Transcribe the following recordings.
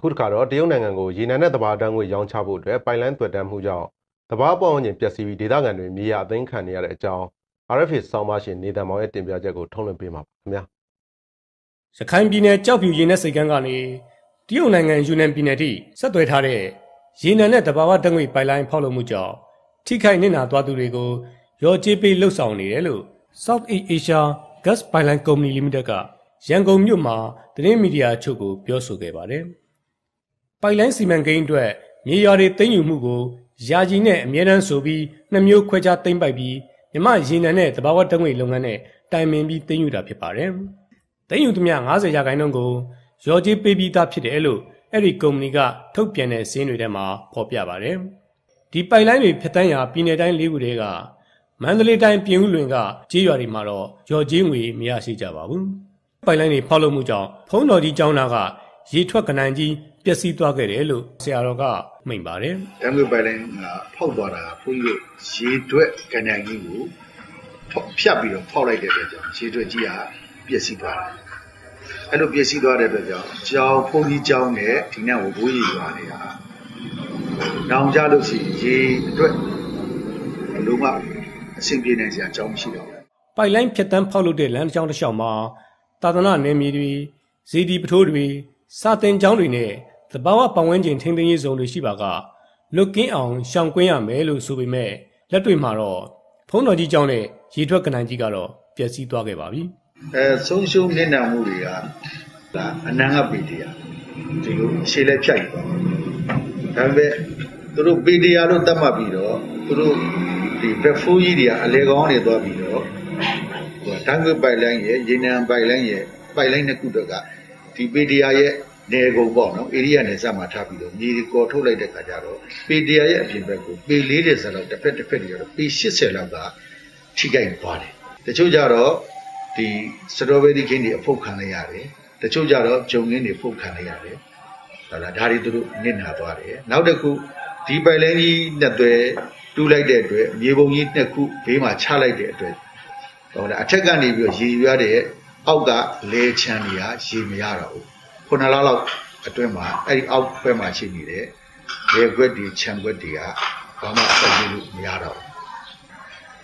အခုတစ်ခါတော့တရုတ်နိုင်ငံကိုရေနံနဲ့သဘာဝဓာတ်ငွေရောင်းချဖို့အတွက်ပိုင်လိုင်းသွက်တန်းမှုကြောင့်သဘာဝပတ်ဝန်းကျင်ပျက်စီးပြီးဒေသခံတွေမြေယာအသိမ်းခံနေရတဲ့အကြောင်း RFA ဆောင်းပါရှင်နေတံမောင်ရဲ့တင်ပြချက်ကိုထုတ်လွှင့်ပေးမှာပါခင်ဗျာရခိုင်ပြည်နယ်ကြောက်ဖြူရေနက်စိတ်ကမ်းကနေတရုတ်နိုင်ငံယူနန်ပြည်နယ်ထိဆက်သွယ်ထားတဲ့ရေနံနဲ့တဘာဝဓာတ်ငွေပိုင်လိုင်းဖောက်လုပ်မှုကြောင့်ထိခိုက်နစ်နာသွားသူတွေကိုရော်ကြေးပေးလှုပ်ဆောင်နေတယ်လို့ South East Asia Gas Pipeline Company Limited ကရန်ကုန်မြို့မှာသတင်းမီဒီယာအချို့ကိုပြောဆိုခဲ့ပါတယ်။ ပိုင်လိုင်းစီမံကိန်းအတွက်မြေယာတွေသိမ်းယူမှုကိုယာကြီးနဲ့အမြဲတမ်းဆိုပြီးနှစ်မျိုးခွဲခြားသိမ်းပိုက်ပြီးမြမရေနံနဲ့တဘာဝဓာတ်ငွေလုပ်ငန်းနဲ့တိုင်ပင်ပြီးသိမ်းယူတာဖြစ်ပါတယ်။သိမ်းယူသူများ90ရာခိုင်နှုန်းကိုရော်ကြေးပေးပြီးသားဖြစ်တယ်လို့အဲ့ဒီကုမ္ပဏီကထုတ်ပြန်တဲ့စင်းတွေထဲမှာဖော်ပြပါတယ်။ဒီပိုင်လိုင်းတွေဖျက်ဆီးရာပြည်내တိုင်း၄ခုတည်းကမန္တလေးတိုင်းပြင်ဦးလွင်ကကြေးရွာတွေမှာတော့ရော်ကြေးငွေမရရှိကြပါဘူး။ပိုင်လိုင်းတွေဖောက်လို့မှုကြောင့်ဖုံးတော်ကြီးကျောင်းသားကရေထွက်ကနန်းကြီး ပျက်စီးသွားခဲ့တယ်လို့ဆရာတော်ကမိန့်ပါတယ်။တမ်ငွေပိုင်လိုင်းကဖောက်သွားတာကဘုန်းကြီးတို့ရေထွက်ကနန်းကြီးကိုဖြတ်ပြီးတော့ဖောက်လိုက်တဲ့အတွက်ကြောင့်ရေထွက်ကြီးကပျက်စီးသွားတယ်။အဲ့လိုပျက်စီးသွားတဲ့အတွက်ကြောင့်ကျောင်းဘုန်းကြီးကျောင်းနဲ့ဒီနေ့ဝဘိုးကြီးရွာနေတာ။နောင်ကြလို့ရှိရင်ရေအတွက်လုံးဝအဆင်ပြေနိုင်စရာအကြောင်းမရှိတော့ဘူး။ပိုက်လိုင်းဖြတ်တန်းဖောက်လုပ်တဲ့လမ်းတစ်ကြောင်းတစ်လျှောက်မှာသာသနာနယ်မြေတွေဇီဒီပထိုးတွေစာတင်ကျောင်းတွေနဲ့ သဘာဝပတ်ဝန်းကျင်ထိန်းသိမ်းရေးဇုံတွေရှိပါကလွတ်ကင်းအောင်ရှောင်ကွင်းရမယ်လို့ဆိုပေမဲ့လက်တွေ့မှာတော့ဖုံးတော်ကြီးကျောင်းနဲ့ရေထွက်ကနန်းကြီးကတော့ပျက်စီးသွားခဲ့ပါပြီ။အဲဆုံးရှုံးနေတာမှုတွေကဒါအနန္တပေတရားဒီလိုရှေ့လက်ဖြတ်ယူပါဒါပေမဲ့သူတို့ပေတရားလို့သတ်မှတ်ပြီးတော့သူတို့ဒီဘက်ဖိုးကြီးတွေကအလေကောင်းတွေသွားပြီးတော့ဟိုတန်းကွပိုက်လိုင်းရဲ့ရေနံပိုက်လိုင်းရဲ့ပိုက်လိုင်းနှစ်ခုတော့ကဒီပေတရားရဲ့ နေကုန်ပေါ့နော်ဧရိယာနယ်စပ်မှာထားပြီးတော့မြေကော်ထုတ်လိုက်တဲ့ခါကျတော့ပေတရားရဲ့အပြင်ဘက်ကိုပေ40ဆယ်လောက်တစ်ဖက်တစ်ဖက်တွေတော့ပေ80လောက်ကထိခိုက်သွားတယ်တချို့ကြတော့ဒီစတော်ဘယ်ရီခင်းတွေအဖုတ်ခံလိုက်ရတယ်တချို့ကြတော့ဂျုံငင်းတွေဖုတ်ခံလိုက်ရတယ်ဟုတ်လားဒါတွေသူတို့နစ်နာသွားတယ်နောက်တစ်ခုဒီပိုက်လိုင်းကြီးနဲ့သွဲတူးလိုက်တဲ့အတွက်မြေပုံကြီးနှစ်ခုဘေးမှာချလိုက်တဲ့အတွက်ဟောအထက်ကနေပြီးတော့ရေရွရတဲ့အောက်ကလဲချမ်းတွေကရေမရတော့ဘူး ခုနလလောက်အတွင်းမှာအဲ့ဒီအောက်ဘက်မှာရှိနေတဲ့ရေခွက်တွေခြံခွက်တွေကဘာမှအဆက်လို့မရတော့ဘူး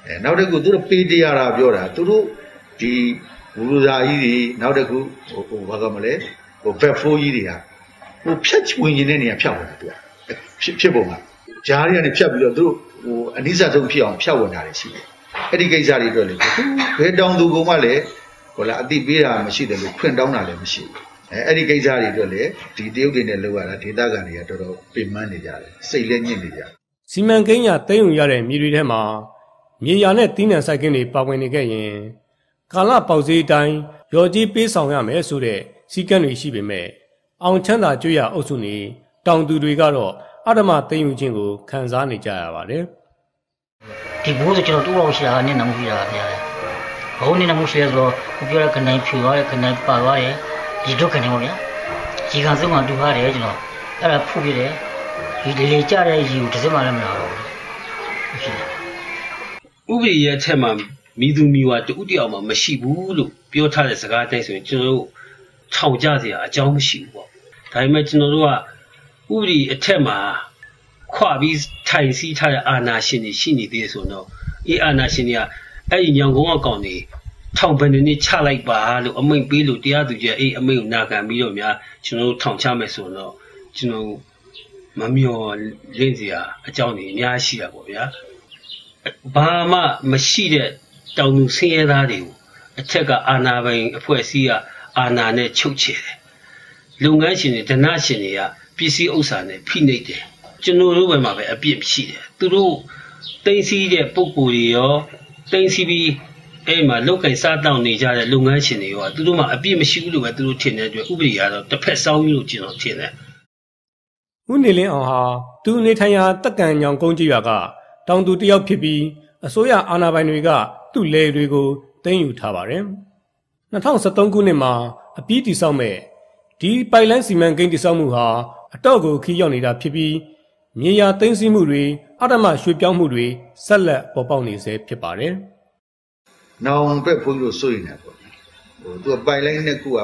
အဲနောက်တစ်ခုသူတို့ပေးတရားတာပြောတာသူတို့ဒီဘူလူဇာကြီးတွေနောက်တစ်ခုဟိုဟိုဘာကမလဲဟိုဘက်ဖိုးကြီးတွေကဟိုဖြတ်ဝင်နေတဲ့နေရာဖြတ်ဝင်တာသူကဖြစ်ဖြစ်ပုံကဂျားတွေကနေဖြတ်ပြီးတော့သူတို့ဟိုအနိစ္စဆုံးဖြစ်အောင်ဖြတ်ဝင်တာတွေရှိတယ်အဲ့ဒီကိစ္စတွေအတွက်လေဘယ်တောင်သူကမှလည်းဟိုလားအတိပေးတာမရှိတယ်လို့ဖွင့်တောင်းတာလည်းမရှိဘူး အဲအဲ့ဒီကိစ္စတွေအတွက်လေဒီတရုတ်တွေနဲ့လောက်ရတာဒေသခံတွေကတော်တော်ပင်ပန်းနေကြတယ်စိတ်လည်းညစ်နေကြတယ်စီမံကိန်းရသိမ်းယူရတဲ့မြေတွေထဲမှာမြေယာနဲ့တီးနှံစိုက်ခင်းတွေပါဝင်နေခဲ့ရင်ကာလပေါက်စည်းအတိုင်းရော်ကြီးပေးဆောင်ရမယ်ဆိုတဲ့စီကံတွေရှိပေမဲ့အောင်ချမ်းသာကျွရအုပ်စုနေတောင်သူတွေကတော့အဓမ္မသိမ်းယူခြင်းကိုခံစားနေကြရပါတယ်ဒီဘိုးဆိုကျွန်တော်တူအောင်ရှိတာကနင့်နမှုရှိတာဗျာဘုံနင့်နမှုရှိရဆိုတော့ကိုပြောတဲ့ခနိုင်ဖြူသွားတယ်ခနိုင်ပါသွားတယ် ဒီဒုက္ခနေပေါ့ဗျာဒီကံစုံမှတူထားတယ်ကျွန်တော်အဲ့ဒါဖုတ်ပြတယ်ဒီလေလေကြတဲ့ရေကိုတစ်စက်မှလည်းမလာတော့ဘူးရှိတယ်ဥပဒေရဲ့အထက်မှာမိသူမိဝါတူတယောက်မှမရှိဘူးလို့ပြောထားတဲ့စကားတိုင်းဆိုရင်ကျွန်တော်တို့ထောင်ကြစရာအကြောင်းမရှိဘူးပေါ့ဒါပေမဲ့ကျွန်တော်တို့ကဥပဒေအထက်မှာခွပြီးထိုင်စီးထားတဲ့အာဏာရှင်တွေရှိနေသေးဆိုတော့အေးအာဏာရှင်တွေကအဲ့ဒီညောင်ကုန်းအကောင်တွေ ထောင်ပန်နေချလိုက်ပါလို့အမိန့်ပေးလို့တရားသူကြီးအေးအမိန့်ကိုနာခံပြီးတော့များကျွန်တော်တို့ထောင်ချမယ်ဆိုတော့ကျွန်တော်မမျော်လင့်စရာအကြောင်းတွေအများရှိတာပေါ့ဗျာဘာမှမရှိတဲ့တောင်သူဆင်းရဲသားတွေကိုအထက်ကအာဏာပိုင်အဖွဲ့အစည်းကအာဏာနဲ့ချုပ်ချယ်တယ်လုပ်ငန်းရှင်တွေဒဏရှင်တွေကပစ္စည်းဥစ္စာနဲ့ဖိနှိပ်တယ်ကျွန်တော်တို့ဘက်မှာပဲအပြစ်ရှိတယ်သူတို့တင်စီးတဲ့ပုံကိုယ်တွေရောတင်စီးပြီး အဲ့မှာလောက်ကင်စားတောင်းနေကြတဲ့လုပ်ငန်းရှင်တွေရောသူတို့မှအပြစ်မရှိဘူးလို့ပဲသူတို့ထင်တဲ့အတွက်ဥပဒေကတော့တစ်ဖက်စောင်းကြီးလို့ကျွန်တော်ထင်တယ်ဦးနေလင်းအောင်ဟာသူနေထိုင်ရာတက်ကံညောင်ကုန်းကြီးရွာကတောင်သူတယောက်ဖြစ်ပြီးအစိုးရအာဏာပိုင်တွေကသူ့လယ်တွေကိုတင်းယူထားပါတယ်2013ခုနှစ်မှာအပြီးတိစောက်မဲ့ဒီပိုက်လိုင်းစီမံကိန်းတိစောက်မှုဟာအတော့ကိုခီးရောက်နေတာဖြစ်ပြီးမြေယာသိမ်းဆည်းမှုတွေအဓမ္မရွှေ့ပြောင်းမှုတွေဆက်လက်ပေါ်ပေါက်နေဆဲဖြစ်ပါတယ်။ နောင်ဘက်ဘုန်းကြီးတို့စိုးရင်လည်းပေါ့။ဟိုသူပိုင်လိုင်းနှစ်ခုက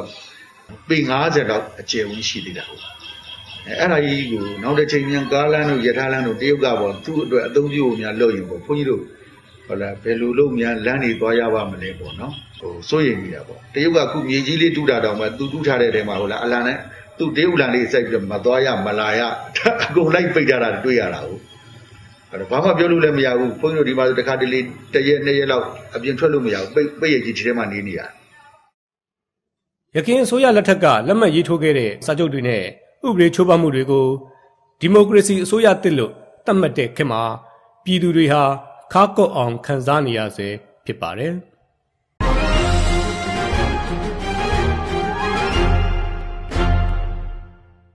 ပေ90လောက်အကျယ်ဝန်းရှိသေးတာဟုတ်။ဟအဲ့ဒါကြီးကိုနောက်တစ်ချိန်မြန်ကားလမ်းတို့ရထားလမ်းတို့တရုတ်ကပေါ့သူ့အတွက်အသုံးပြုဖို့များလုပ်ရင်ပေါ့ဘုန်းကြီးတို့ဟုတ်လားဘယ်လိုလုပ်များလမ်းတွေသွားရပါမလဲပေါ့နော်ဟိုစိုးရိမ်နေတာပေါ့တရုတ်ကခုမြေကြီးလေးတူတာတောင်မှသူတူထားတဲ့တဲမှာဟုတ်လားအလံနဲ့သူတရုတ်လမ်းလေးစိုက်ပြီးတော့မသွားရမလာရအကုန်လိုက်ပိတ်ထားတာတွေ့ရတာဟုတ် အဲ့တော့ဘာမှပြောလို့လည်းမရဘူးဘုန်းကြီးတို့ဒီမှာတခါတလေတရက်နှစ်ရက်လောက်အပြင်ထွက်လို့မရဘူးပိတ်ပိတ်ရကြီးဒီထဲမှာနေနေရတယ်ရခိုင်အစိုးရလက်ထက်ကလက်မှတ်ရေးထိုးခဲ့တဲ့စာချုပ်တွေနဲ့ဥပဒေချိုးဖောက်မှုတွေကိုဒီမိုကရေစီအစိုးရတစ်လို့သတ်မှတ်တဲ့ခေတ်မှာပြည်သူတွေဟာခါကော့အောင်ခံစားနေရဆဲဖြစ်ပါတယ်။